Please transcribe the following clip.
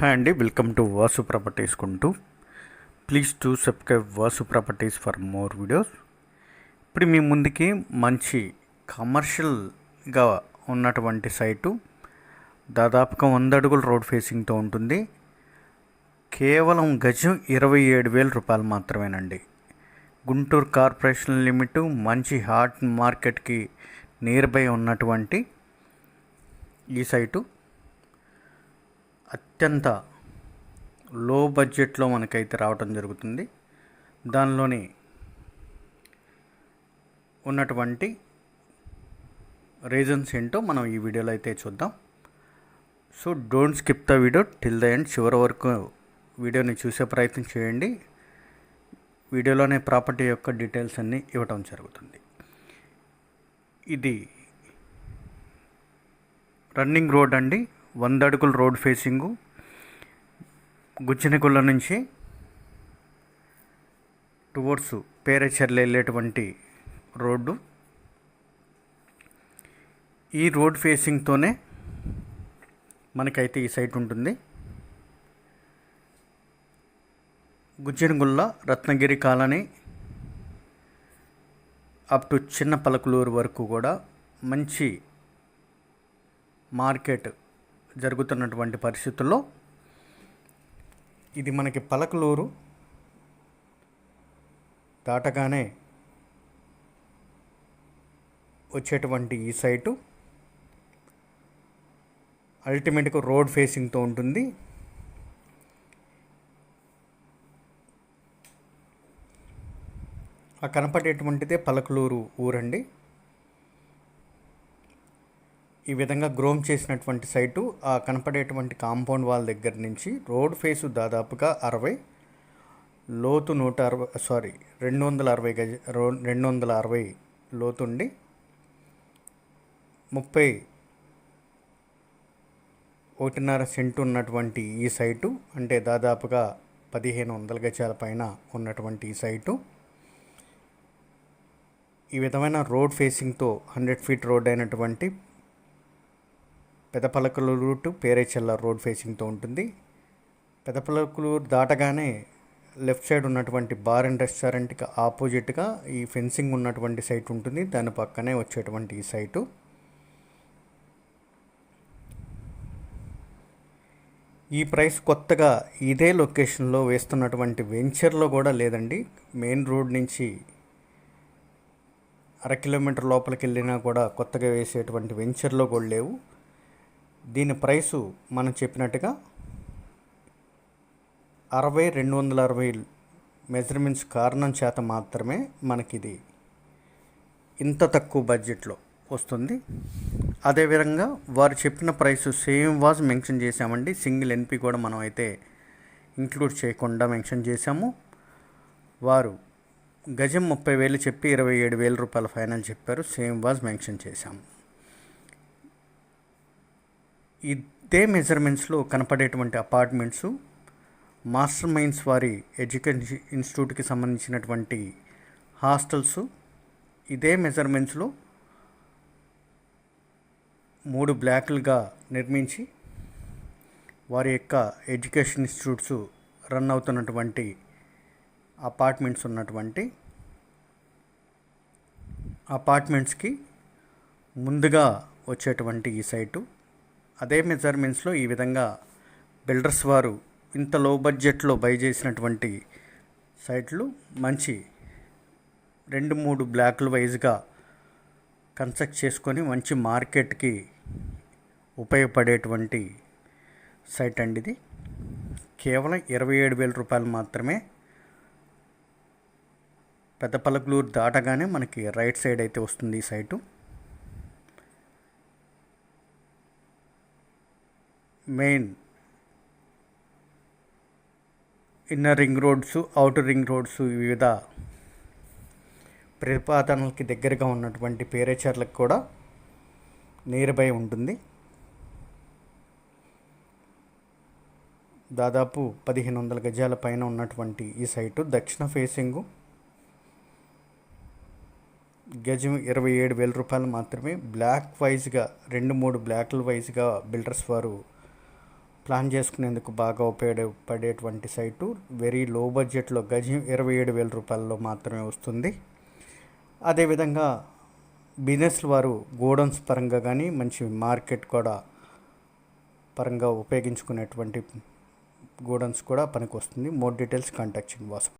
Hi అండి welcome to Vasu properties కుంటూ. Please to subscribe Vasu properties for more videos. ఇప్పుడు మీ ముందుకి మంచి కమర్షియల్గా ఉన్నటువంటి సైటు. దాదాపుగా వంద అడుగుల రోడ్ ఫేసింగ్తో ఉంటుంది. కేవలం గజం ఇరవై ఏడు వేల రూపాయలు మాత్రమేనండి. గుంటూరు కార్పొరేషన్ లిమిట్ మంచి హాట్ మార్కెట్కి నియర్ బై ఉన్నటువంటి ఈ సైటు. అత్యంత లో బడ్జెట్లో మనకైతే రావటం జరుగుతుంది. దానిలోని ఉన్నటువంటి రీజన్స్ ఏంటో మనం ఈ వీడియోలో అయితే చూద్దాం. So don't skip the video till the end. చివరి వరకు వీడియోని చూసే ప్రయత్నం చేయండి. వీడియోలోనే ప్రాపర్టీ యొక్క డీటెయిల్స్ అన్నీ ఇవ్వటం జరుగుతుంది. ఇది రన్నింగ్ రోడ్ అండి. వంద అడుగుల రోడ్ ఫేసింగు గుచ్చినగుళ్ళ నుంచి టువర్డ్స్ పేరేచర్లు వెళ్ళేటువంటి రోడ్డు. ఈ రోడ్ ఫేసింగ్తోనే మనకైతే ఈ సైట్ ఉంటుంది. Gujjanagulla Ratnagiri colony up to Chinna Palakaluru వరకు కూడా మంచి మార్కెట్ జరుగుతున్నటువంటి పరిస్థితుల్లో ఇది మనకి పలకలూరు దాటగానే వచ్చేటువంటి ఈ సైటు. అల్టిమేట్గా రోడ్ ఫేసింగ్తో ఉంటుంది. ఆ కనపడేటువంటిదే పలకలూరు ఊరండి. ఈ విధంగా గ్రోమ్ చేసినటువంటి సైటు ఆ కనపడేటువంటి కాంపౌండ్ వాల్ దగ్గర నుంచి రోడ్ ఫేసు దాదాపుగా అరవై లోతు నూట అరవై సారీ రెండు వందల అరవై గజ రో రెండు వందల అరవై లోతుండి ముప్పై ఒకటిన్నర సెంటు ఉన్నటువంటి ఈ సైటు అంటే దాదాపుగా పదిహేను వందల గజాల పైన ఉన్నటువంటి ఈ సైటు. ఈ విధమైన రోడ్ ఫేసింగ్తో హండ్రెడ్ ఫీట్ రోడ్ అయినటువంటి పెదపలకలూరు టు పేరేచెల్ల రోడ్ ఫేసింగ్తో ఉంటుంది. పెదపలకలూరు దాటగానే లెఫ్ట్ సైడ్ ఉన్నటువంటి బార్ అండ్ రెస్టారెంట్కి ఆపోజిట్గా ఈ ఫెన్సింగ్ ఉన్నటువంటి సైట్ ఉంటుంది. దాని పక్కనే వచ్చేటువంటి ఈ సైటు. ఈ ప్రైస్ కొత్తగా ఇదే లొకేషన్లో వేస్తున్నటువంటి వెంచర్లో కూడా లేదండి. మెయిన్ రోడ్ నుంచి అర కిలోమీటర్ లోపలికి వెళ్ళినా కూడా కొత్తగా వేసేటువంటి వెంచర్లో కూడా లేవు. దీని ప్రైసు మనం చెప్పినట్టుగా అరవై రెండు వందల అరవై మెజర్మెంట్స్ కారణం చేత మాత్రమే మనకిది ఇంత తక్కువ బడ్జెట్లో వస్తుంది. అదేవిధంగా వారు చెప్పిన ప్రైస్ సేమ్ వాజ్ మెన్షన్ చేశామండి. సింగిల్ ఎన్పి కూడా మనం అయితే ఇంక్లూడ్ చేయకుండా మెన్షన్ చేశాము. వారు గజం ముప్పై వేలు చెప్పి ఇరవై ఏడు వేల రూపాయల ఫైనల్ చెప్పారు. సేమ్ వాజ్ మెన్షన్ చేశాము. ఇదే మెజర్మెంట్స్లో కనపడేటువంటి అపార్ట్మెంట్స్ మాస్టర్ మైండ్స్ వారి ఎడ్యుకేషన్ ఇన్స్టిట్యూట్కి సంబంధించినటువంటి హాస్టల్స్ ఇదే మెజర్మెంట్స్లో మూడు బ్లాక్లుగా నిర్మించి వారి యొక్క ఎడ్యుకేషన్ ఇన్స్టిట్యూట్స్ రన్ అవుతున్నటువంటి అపార్ట్మెంట్స్ ఉన్నటువంటి అపార్ట్మెంట్స్కి ముందుగా వచ్చేటువంటి ఈ సైటు. అదే మెజర్మెంట్స్లో ఈ విధంగా బిల్డర్స్ వారు ఇంత లో బడ్జెట్లో బై చేసినటువంటి సైట్లు మంచి రెండు మూడు బ్లాక్లు వైజ్గా కన్స్ట్రక్ట్ చేసుకొని మంచి మార్కెట్కి ఉపయోగపడేటువంటి సైట్ అండి ఇది. కేవలం ఇరవై ఏడు వేల రూపాయలు మాత్రమే పెద్ద పలకలూరు దాటగానే మనకి రైట్ సైడ్ అయితే వస్తుంది ఈ site main inner ring roads outer ring roads వివిధ ప్రతిపాదనలకి దగ్గరగా ఉన్నటువంటి పేరేచర్లకు కూడా నియర్ బై ఉంటుంది. దాదాపు పదిహేను వందల గజాల పైన ఉన్నటువంటి ఈ సైటు దక్షిణ ఫేసింగు. గజం ఇరవై ఏడు వేల రూపాయలు మాత్రమే. బ్లాక్ వైజ్గా రెండు మూడు బ్లాక్ల వైజ్గా బిల్డర్స్ వారు ప్లాన్ చేసుకునేందుకు బాగా ఉపయోగపడేటువంటి సైటు వెరీ లో బడ్జెట్లో గజం ఇరవై ఏడు వేల రూపాయల్లో మాత్రమే వస్తుంది. అదేవిధంగా బిజినెస్ల వారు గోడౌన్స్ పరంగా కానీ మంచి మార్కెట్ కూడా పరంగా ఉపయోగించుకునేటువంటి గోడౌన్స్ కూడా పనికి వస్తుంది మోర్ డీటెయిల్స్ కాంటాక్ట్ వాసు